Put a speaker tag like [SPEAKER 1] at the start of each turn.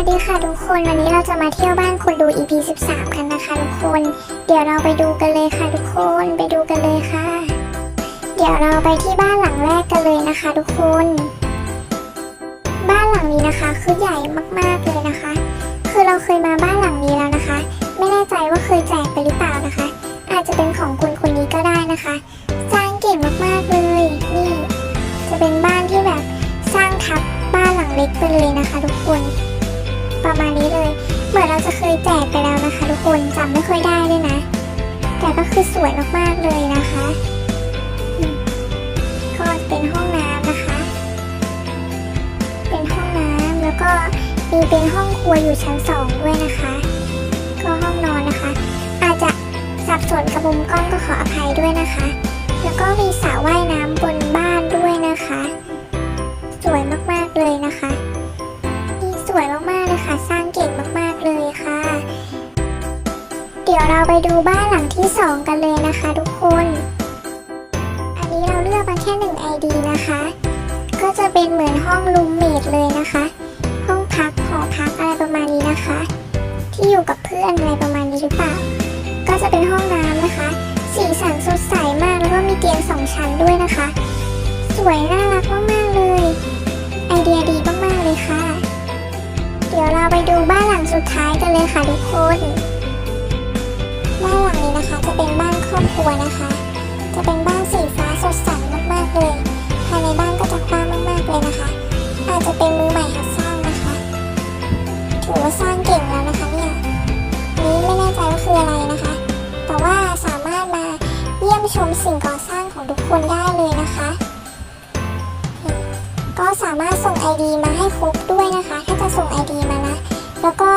[SPEAKER 1] วัสดีค่ะทุกคน วันนี้เราจะมาเที่ยวบ้านคุณดู EP 13 กันนะคะทุกคน เดี๋ยวเราไปดูกันเลยค่ะทุกคนไปดูกันเลยค่ะ เดี๋ยวเราไปที่บ้านหลังแรกกันเลยนะคะทุกคน บ้านหลังนี้นะคะคือใหญ่มากๆเลยนะคะ คือเราเคยมาบ้านหลังนี้แล้วนะคะ ไม่แน่ใจว่าเคยแจกไปหรือเปล่านะคะ อาจจะเป็นของคุณคนนี้ก็ได้นะคะสร้างเก่งมากๆเลย นี่ จะเป็นบ้านที่แบบสร้างทับบ้านหลังเล็กไปเลยนะคะ ทุกคน ประมาณนี้เลย เหมือนเราจะเคยแจกไปแล้วนะคะ ทุกคนจำไม่ค่อยได้ด้วยนะ แต่ก็คือสวยมากๆเลยนะคะ ก็เป็นห้องน้ำนะคะ เป็นห้องน้ำแล้วก็มีเป็นห้องครัวอยู่ชั้นสองด้วยนะคะ ก็ห้องนอนนะคะ อาจจะสับสนกับมุมกล้องก็ขออภัยด้วยนะคะ แล้วก็มีสระว่ายน้ำบนบ้านด้วยนะคะ สวยมากๆเลยนะคะ นี่สวยมากๆ ดี๋ยวเราไปดูบ้านหลังที่สองกันเลยนะคะทุกคน อันนี้เราเลือกมาแค่หนึ่ง ID นะคะ ก็จะเป็นเหมือนห้องรูมเมทเลยนะคะ ห้องพักหอพักอะไรประมาณนี้นะคะ ที่อยู่กับเพื่อนอะไรประมาณนี้หรือเปล่า ก็จะเป็นห้องน้ำนะคะ สีสันสดใสมากแล้วก็มีเตียงสองชั้นด้วยนะคะ สวยน่ารักมากๆเลย ไอเดียดีมากๆเลยค่ะ เดี๋ยวเราไปดูบ้านหลังสุดท้ายกันเลยค่ะทุกคน ครัวนะคะ จะเป็นบ้านสีฟ้าสดใสมากๆเลย ภายในบ้านก็จะกว้างมากๆเลยนะคะ อาจจะเป็นมือใหม่หัดสร้างนะคะ ถือว่าสร้างเก่งแล้วนะคะเนี่ยนนี้ไม่แน่ใจว่าคืออะไรนะคะ แต่ว่าสามารถมาเยี่ยมชมสิ่งก่อสร้างของทุกคนได้เลยนะคะ ก็สามารถส่ง ID มาให้ครบด้วยนะคะ ถ้าจะส่ง ID มานะ แล้วก็